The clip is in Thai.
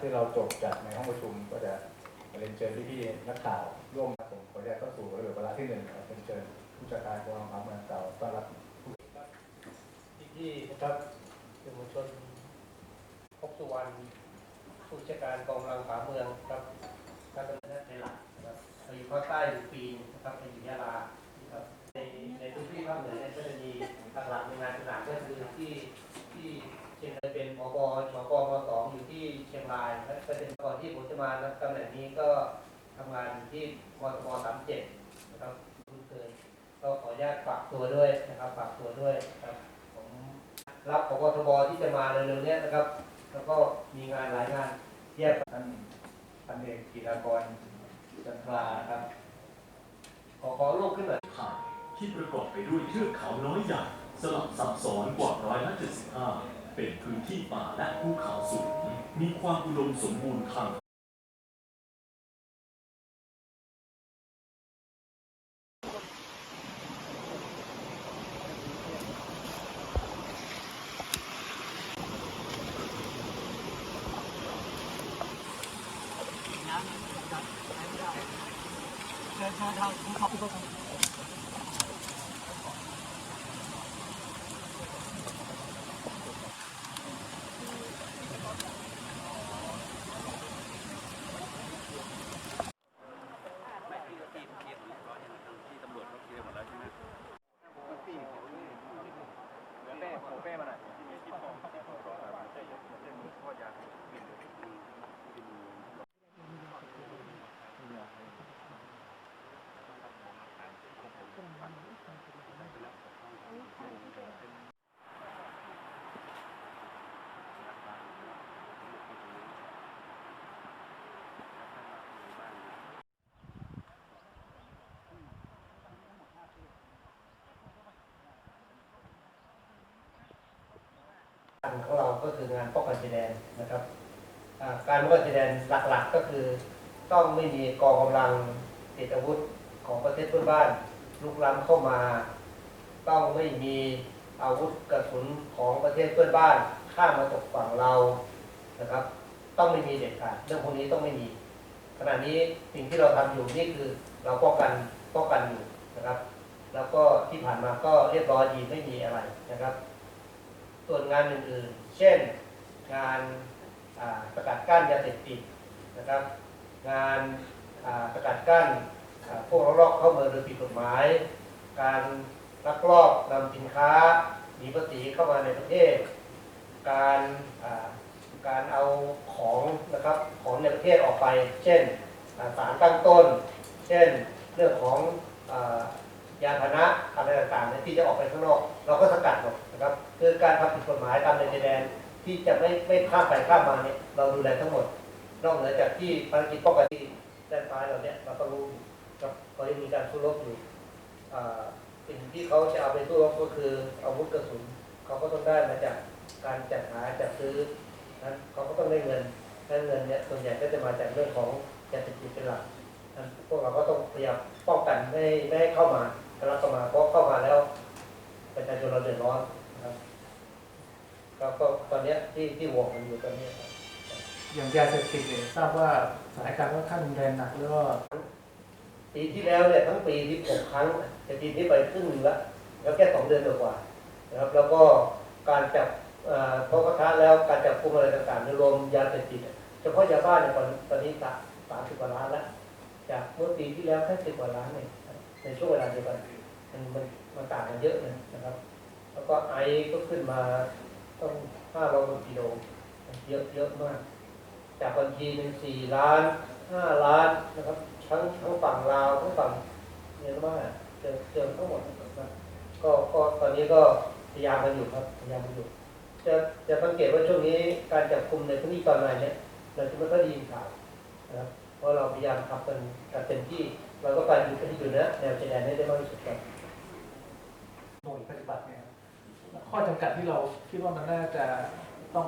ที่เราจบจากในห้องประชุมก็จะเรียนเชิญพี่ๆนักข่าวร่วมผมขออนุญาตเข้าสู่ระเบียบวาระที่หนึ่งครับเรียนเชิญผู้จัดการกองทัพเมืองเก่าต้อนรับพี่ๆนะครับสื่อมวลชนพบสุวรรณผู้จัดการกองกำลังผาเมืองครับการดำเนินในหลักนะครับเราอยู่ภาคใต้อยู่ปีนนะครับในอยู่ยะลานะครับในในพื้นที่ภาคเหนือเนี่ยก็จะมีหลักๆในงานสนามก็คือที่ที่เชียงรายเป็น มกมกมสองอยู่ที่เชียงรายและก็เป็นก่อนที่ผมจะมาตำแหน่งนี้ก็ทำงานอยู่ที่มทบสามเจ็ดนะครับคุ้นเคยก็ขออนุญาตฝากตัวด้วยนะครับฝากตัวด้วยครับผมรับพบทบที่จะมาเร็วๆนี้นะครับ แล้วก็มีงานหลายงานเทียบท่านพันเอกกีฬากรจันทราครับ ขอขอรูปขึ้นหน่อยไทยที่ประกอบไปด้วยเทือกเขาน้อยใหญ่สลับซับซ้อนกว่าร้อยละ75 เป็นพื้นที่ป่าและภูเขาสูง มีความอุดมสมบูรณ์ทางงานขอ งเราก็คืองานป้องกันชายแดนนะครับการป้องกันชายแดนหลักๆก็คือต้องไม่มีกองกำลังติดอาวุธของประเทศเพื่อนบ้านลุกล้ำเข้ามา ต้องไม่มีอาวุธกระสุนของประเทศเพื่อนบ้านข้ามมาตกฝั่งเรานะครับ ต้องไม่มีเด็ดขาดเรื่องพวกนี้ต้องไม่มี ขณะนี้สิ่งที่เราทำอยู่นี่คือเราป้องกันป้องกันอยู่นะครับ แล้วก็ที่ผ่านมาก็เรียบร้อยดีไม่มีอะไรนะครับ ส่วนงานอื่นๆ เช่นงานอ่าสกัดกั้นยาเสพติดนะครับ งานอ่าสกัดกั้นพวกลักลอบเข้าเมืองโดยผิดกฎหมาย การลักลอบนำสินค้าหนีภาษีเข้ามาในประเทศ การการเอาของนะครับของในประเทศออกไป เช่นสารตั้งต้น เช่นเรื่องของ ยานพาหนะอะไรต่างๆเนี่ยที่จะออกไปข้างนอก เราก็สกัดหมดนะครับคือการทำผิดกฎหมายตามในแดนที่จะไม่ไม่ข้ามไปข้ามมาเนี่ยเราดูแลทั้งหมด นอกเหนือจากที่ภารกิจป้องกันที่ด้านซ้ายเราเนี่ยเราก็รู้ครับก็ยังมีการสู้รบอยู่อ่าสิ่งที่เขาจะเอาไปสู้รบก็คืออาวุธกระสุนเขาก็ต้องได้มาจากการจัดหาจัดซื้อนั้นเขาก็ต้องได้เงินและเงินเนี่ยส่วนใหญ่ก็จะมาจากเรื่องของยาเสพติดเป็นหลักพวกเราก็ต้องพยายามป้องกันไม่ไม่ให้เข้ามา ถ้าเราเข้ามาเพราะเข้ามาแล้วประชาชนเราเดือดร้อนนะครับก็ก็ตอนเนี้ยที่ที่ห่วงกันอยู่ตอนเนี้ยครับอย่างยาเสพติดเนี่ยทราบว่าสถานการณ์ค่อนข้างรุนแรงหนักแล้วก็ปีที่แล้วเนี่ยทั้งปีที่หกครั้งแต่ปีนี้ไปครึ่งหนึงละแล้วแค่สองเดือนกว่าๆนะครับแล้วก็การจับเอ่อพอกระทะแล้วการจับกุมอะไรต่างๆในรวมยาเสพติดเฉพาะยาบ้าเนี่ยตอนตอนนี้สามสามสิบกว่าล้านแล้วจากเมื่อปีที่แล้วแค่สิบกว่าล้านเอง ในช่วงเวลาเดียวกันมันมันมันต่างกันเยอะเลยนะครับ แล้วก็ไอก็ขึ้นมาต้องห้าร้อยกิโลเยอะเยอะมาก จากบัญชีหนึ่งสี่ล้านห้าล้านนะครับทั้งทั้งฝั่งลาวทั้งฝั่งเมียนมาเจอเจอทั้งหมดนะครับก็ก็ตอนนี้ก็พยายามกันอยู่ครับพยายามกันอยู่ จะจะสังเกตว่าช่วงนี้การจับกลุ่มในพื้นที่ตอนในเนี่ยเราจะไม่ค่อยได้ยินข่าวนะครับเพราะเราพยายามทำกันกันเต็มที่ เราก็การอยู่ที่อยู่นะแนวชายแดนให้ได้มากที่สุดครับหน่วยปฏิบัติเนี่ยข้อจำกัดที่เราคิดว่ามันน่าจะต้อง